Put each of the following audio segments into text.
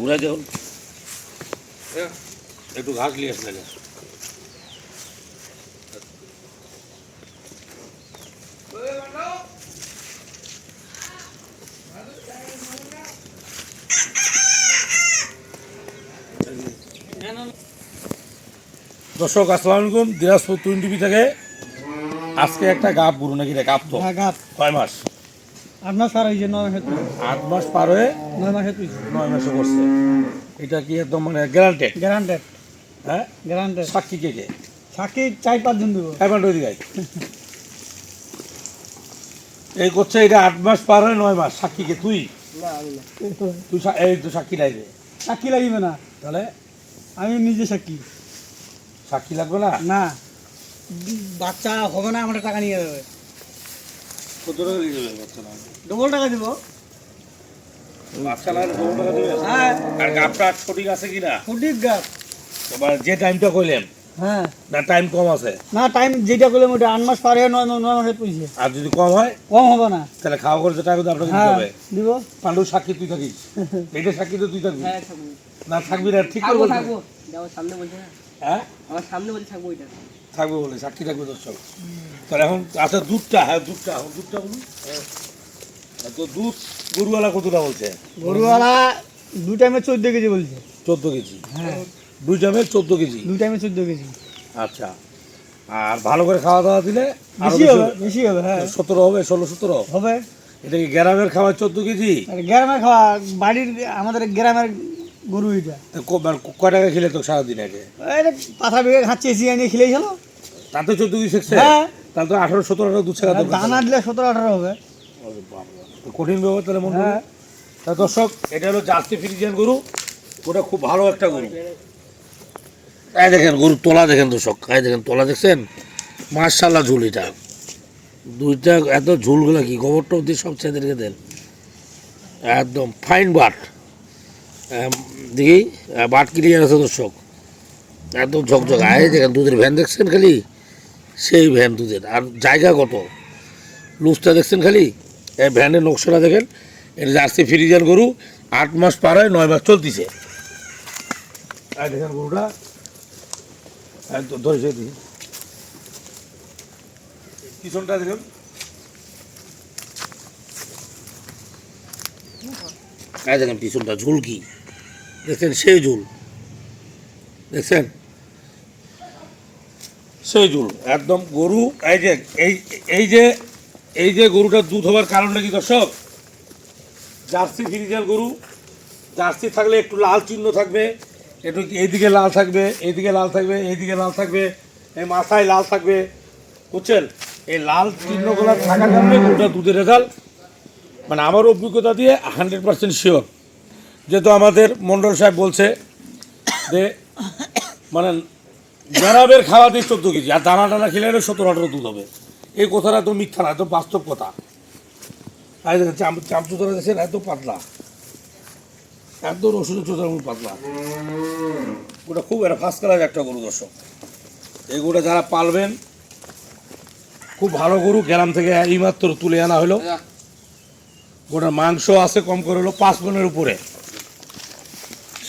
ঘুরাই দেখুন একটু ঘাস নিয়ে আসলে দর্শক আসসালামু আলাইকুম। দিনাজপুর টুইন টিভি থেকে আজকে একটা গাপ গরু নাকি রে? গাপ তো। হ্যাঁ গাপ কয় মাস? আপনার স্যার এই যে নয় মাসে আট মাস পার হয়ে নয় মাসে তুই নয় মাসে করছে। এটা কি একদম মানে গ্যারান্টেড গ্যারান্টেড হ্যাঁ? গ্যারান্টেড সাক্ষী কে কে? সাক্ষী চার পাঁচ জন দেবো। এবার ওই দিকে এই করছে এটা আট মাস পার হয়ে নয় মাস। সাক্ষী কে? তুই? তুই এই তো সাক্ষী লাগবে। সাক্ষী লাগবে না। তাহলে? আমি নিজে সাক্ষী। সাক্ষী লাগবে না? না। বাচ্চা হবে না আমরা টাকা নিয়ে যাবে। কত টাকা দিয়ে দেবে বাচ্চা ডবল টাকা দেবো। বাচ্চা না হলে টাকা দেবে? হ্যাঁ। আর গাপটা সঠিক আছে কি সঠিক গাপ। এবার যে টাইমটা কইলেন হ্যাঁ। না টাইম কম আছে? না টাইম যেটা করলাম ওটা আট মাস পার হয়ে নয় নয় মাসে তুইছে আর যদি কম হয়? কম হবে না। তাহলে খাওয়া করে টাকা কিন্তু আপনাকে দিতে হ্যাঁ হবে। দিব। পাণ্ডু সাক্ষী তুই থাকিস। এটা সাক্ষী তো তুই থাকবি। হ্যাঁ না থাকবি না ঠিক করে থাকব বলছিস। থাকব। যাও সামনে বলছে হ্যাঁ? আমার সামনে বলছে থাকব এটা থাকবে বলে সাক্ষী থাকবে দর্শক। তাহলে এখন আচ্ছা দুধটা হ্যাঁ দুধটা এখন দুধটা বলুন। হ্যাঁ, তো দুধ গরুওয়ালা কতটা বলছে? গরুওয়ালা দু টাইমে চোদ্দ কেজি বলছে। চোদ্দ কেজি? হ্যাঁ। দুই টাইমে চোদ্দ কেজি? দু টাইমে চোদ্দ কেজি। আচ্ছা। আর ভালো করে খাওয়া দাওয়া দিলে বেশি হবে বেশি হবে হ্যাঁ। সতেরো হবে ষোলো সতেরো? হবে। এটা কি গ্রামের খাবার চোদ্দ কেজি? আর গ্রামের খাওয়া বাড়ির আমাদের গ্রামের গরু এটা। তা মানে কয় টাকা খেলে তো সারাদিন আগে? খাচ্ছে এসি আনিয়ে খেলেই তাতে চোদ্দ কেজি শিখছে হ্যাঁ। তাহলে তো আঠারো সতেরো দানা দিলে সতেরো আঠারো হবে। কঠিন ব্যাপার তাহলে মনে হ্যাঁ। তা দর্শক এটা হলো জার্সি ফ্রিজিয়ান গরু। ওটা খুব ভালো একটা গরু। এই দেখেন গরুর তোলা দেখেন দর্শক। এই দেখেন তোলা দেখছেন? মার্শাল্লাহ ঝুল এটা দুইটা এত ঝুলগুলো কি? গোবরটা দিয়ে সব ছেদে রেখে দেন। একদম ফাইন বাট। দেখি আহ, বাট ক্লিয়ার আছে দর্শক। একদম ঝকঝক আয় দেখেন দুধের ভ্যান দেখছেন খালি? সেই ভ্যান দুধের। আর জায়গা কত? লুজটা দেখছেন খালি? এই ভ্যানের নকশাটা দেখেন। এটা জার্সি ফ্রিজিয়ান গরু আট মাস পার হয় নয় মাস চলতিছে। আর দেখেন গরুটা। একদম ধরেছে দিন পিছনটা দেখুন। দেখেন পিছনটা ঝুল কি দেখছেন, সেই ঝুল দেখছেন? সেই ঝুল একদম গরু, এই যে, এই এই যে এই যে গরুটার দুধ হওয়ার কারণটা কি দর্শক? জার্সি ফিরিজাল গরু। জার্সি থাকলে একটু লাল চিহ্ন থাকবে, একটু এইদিকে লাল থাকবে, এইদিকে লাল থাকবে, এইদিকে লাল থাকবে, এই মাথায় লাল থাকবে। বুঝছেন? এই লাল চিহ্নগুলো থাকার কারণে গরুটা দুধের রেজাল্ট মানে আমার অভিজ্ঞতা দিয়ে হান্ড্রেড পার্সেন্ট শিওর যেহেতু আমাদের মন্ডল সাহেব বলছে যে মানে জনাবের খাওয়া দিয়ে চোদ্দ কেজি আর দানা টানা খেলে সতেরো আঠারো দুধ হবে। এই কথাটা তো মিথ্যা না এত বাস্তব কথা। চাম চামচু ধরে এত পাতলা। একদম রসুনের চোদ্দার মতো পাতলা। ওটা খুব একটা ফার্স্ট ক্লাস একটা গরু দর্শক। এই গরুটা যারা পালবেন খুব ভালো গরু গ্রাম থেকে এইমাত্র তুলে আনা হলো। গোটার মাংস আছে কম করে হলো পাঁচ মনের উপরে।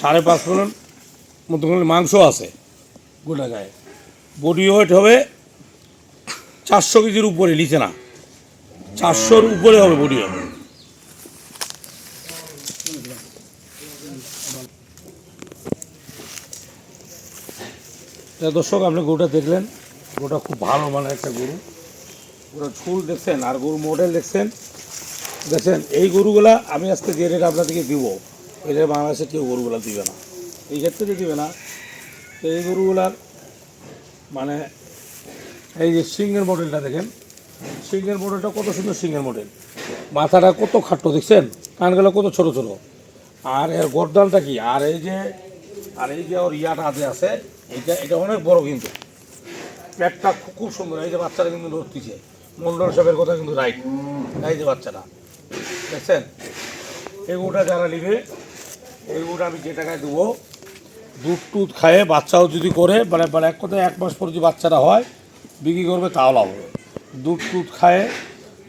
সাড়ে পাঁচ মনের মতো করে মাংস আছে। গোটা গায়ে। বডি ওয়েট হবে চারশো কেজির উপরে নিচে না। চারশোর উপরে হবে বডি ওয়েট দর্শক আপনি গরুটা দেখলেন। গরুটা খুব ভালো মানে একটা গরু। গরুর ঝুল দেখছেন আর গরু মডেল দেখছেন। দেখছেন এই গরুগুলা আমি আজকে যে রেট আপনাদেরকে দিব এই রেট বাংলাদেশে কেউ গরুগুলা দিবে না। এই ক্ষেত্রে দিবে না। এই গরুগুলার মানে এই যে সিংহের মডেলটা দেখেন, সিংহের মডেলটা কত সুন্দর সিংহের মডেল। মাথাটা কত খাট্ট দেখছেন? কানগুলো কত ছোট ছোট। আর এর গরদানটা কি? আর এই যে, আর এই যে ওর ইয়াটা আছে আছে এইটা এটা অনেক বড় কিন্তু। পেটটা খুব সুন্দর। এই যে বাচ্চাটা কিন্তু ধরতেছে। মন্ডল সাহেবের কথা কিন্তু রাইট এই যে বাচ্চাটা। দেখছেন? এই গরুটা যারা নিবে এই গরুটা আমি যে টাকায় দেবো, দুধ টুধ খায়ে বাচ্চাও যদি করে মানে মানে এক কথায় এক মাস পর যদি বাচ্চাটা হয়, বিক্রি করবে, তাও লাভ হবে। দুধ টুধ খায়ে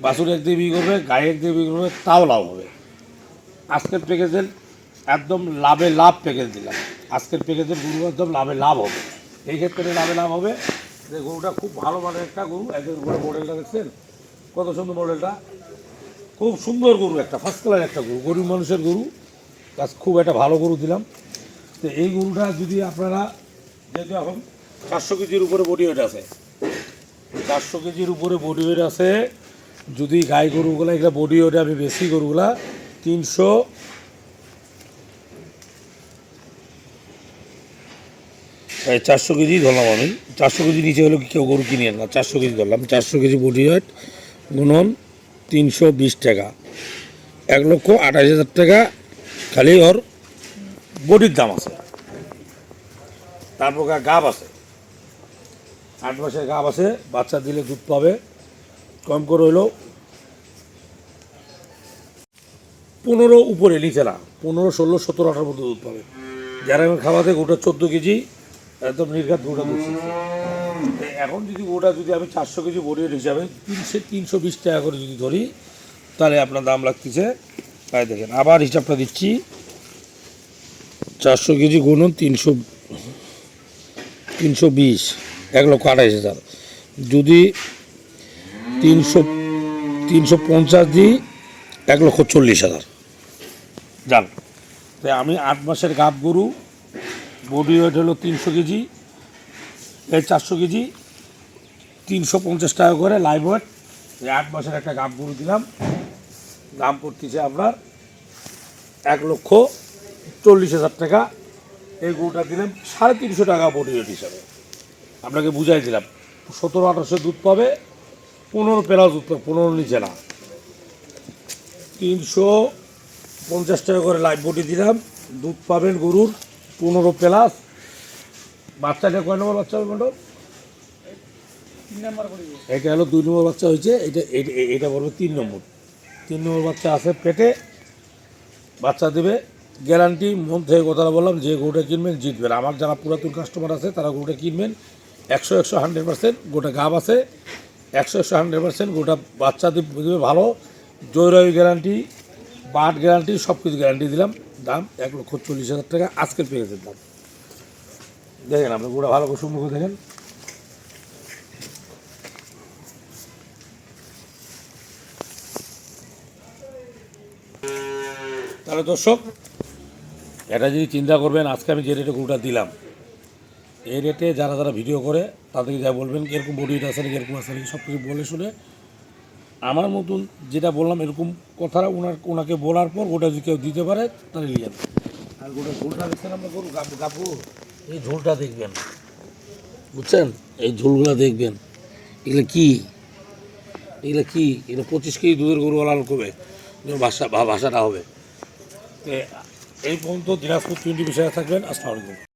বাছুর এক দিয়ে বিক্রি করবে গায়ে এক দিয়ে বিক্রি করবে, তাও লাভ হবে। আজকের প্যাকেজের একদম লাভে লাভ প্যাকেজ দিলাম। আজকের প্যাকেজের গরু একদম লাভে লাভ হবে। এই ক্ষেত্রে লাভে লাভ হবে। যে গরুটা খুব ভালো মানের একটা গরু একদম গরু মডেলটা দেখছেন? কত সুন্দর মডেলটা খুব সুন্দর গরু একটা ফার্স্ট ক্লাস একটা গরু, গরিব মানুষের গরু। গাছ খুব একটা ভালো গরু দিলাম। তো এই গরুটা যদি আপনারা যেহেতু এখন চারশো কেজির উপরে বডি ওয়েট আছে, চারশো কেজির উপরে বডি ওয়েট আছে, যদি গাই গরুগুলো, এগুলো বডি ওয়েটে আমি বেশি গরুগুলা, তিনশো প্রায় চারশো কেজি ধরলাম আমি। চারশো কেজি নিচে হলে কি কেউ গরু কিনে না, চারশো কেজি ধরলাম। চারশো কেজি বডি ওয়েট গুণন তিনশো বিশ টাকা। এক লক্ষ আঠাশ হাজার টাকা খালি ওর বডির দাম আছে। তারপর গাব আছে। আট মাসের গাব আছে, বাচ্চা দিলে দুধ পাবে, কম করে হইলেও পনেরো উপরে নিচে না, পনেরো, ষোলো, সতেরো, আঠার মধ্যে দুধ পাবে। যারা আমি খাওয়াতে গোটা চোদ্দ কেজি, একদম নির্ঘাত গোটা দুধ এখন যদি ওটা যদি আমি চারশো কেজি বডির হিসাবে তিনশো তিনশো বিশ টাকা করে যদি ধরি, তাহলে আপনার দাম লাগতেছে তাই দেখেন আবার হিসাবটা দিচ্ছি। চারশো কেজি গুণন তিনশো তিনশো বিশ এক লক্ষ আঠাইশ হাজার। যদি তিনশো তিনশো পঞ্চাশ দিই এক লক্ষ চল্লিশ হাজার। যান। তাই আমি আট মাসের গাব গরু বডি ওয়েট হলো তিনশো কেজি এই চারশো কেজি তিনশো পঞ্চাশ টাকা করে লাইভ ওয়েট এই আট মাসের একটা গাব গরু দিলাম। দাম পড়তেছে আপনার এক লক্ষ চল্লিশ হাজার টাকা। এই গরুটা দিলাম সাড়ে তিনশো টাকা বডি ওয়েট হিসাবে। আপনাকে বুঝাই দিলাম সতেরো আঠারোশো দুধ পাবে পনেরো পেলাও দুধ পাবে পনেরো নিচে না। তিনশো পঞ্চাশ টাকা করে লাইফ বডি দিলাম দুধ পাবেন গরুর পনেরো প্লাস বাচ্চাটা কয় নম্বর বাচ্চা হবে ম্যাডাম? তিন নাম্বার এটা হলো দুই নম্বর বাচ্চা হয়েছে এটা এটা- পড়বে তিন নম্বর। তিন নম্বর বাচ্চা আছে পেটে, বাচ্চা দেবে গ্যারান্টি মন থেকে কথাটা বললাম, যে গরুটা কিনবেন জিতবেন। আমার যারা পুরাতন কাস্টমার আছে, তারা গরুটা কিনবেন, একশো একশো হান্ড্রেড পার্সেন্ট গোটা গাব আছে, একশো একশো হান্ড্রেড পার্সেন্ট গোটা বাচ্চা দিব- ভালো জৈরায়ু গ্যারান্টি বাট গ্যারান্টি সব কিছু গ্যারান্টি দিলাম। দাম এক লক্ষ চল্লিশ হাজার টাকা, আজকের পেয়েছেন দাম। দেখেন আপনি গোটা ভালো করে সম্মুখ দেখেন। তাহলে দর্শক, এটা যদি চিন্তা করবেন, আজকে আমি যে রেটে গরুটা দিলাম, এই রেটে যারা যারা ভিডিও করে, তাদেরকে যা বলবেন এরকম বডিটা আছে নাকি এরকম আছে নাকি সব কিছু বলে শুনে আমার মতন যেটা বললাম, এরকম কথা ওনার ওনাকে বলার পর ওটা যদি কেউ দিতে পারে, তাহলে নিয়ে যাবে। আর গোটা ঝোলটা দেখছেন আমরা গরু? গাবু, এই ঝোলটা দেখবেন। বুঝছেন? এই ঝোলগুলো দেখবেন। এগুলো কি? এগুলো কি? এগুলো পঁচিশ কেজি দুধের গরুওয়ালা কবে ভাষা ভাষাটা হবে। এই পর্যন্ত দিনাজপুর টোয়েন্টি বিষয়ে থাকবেন। আসসালামু আলাইকুম।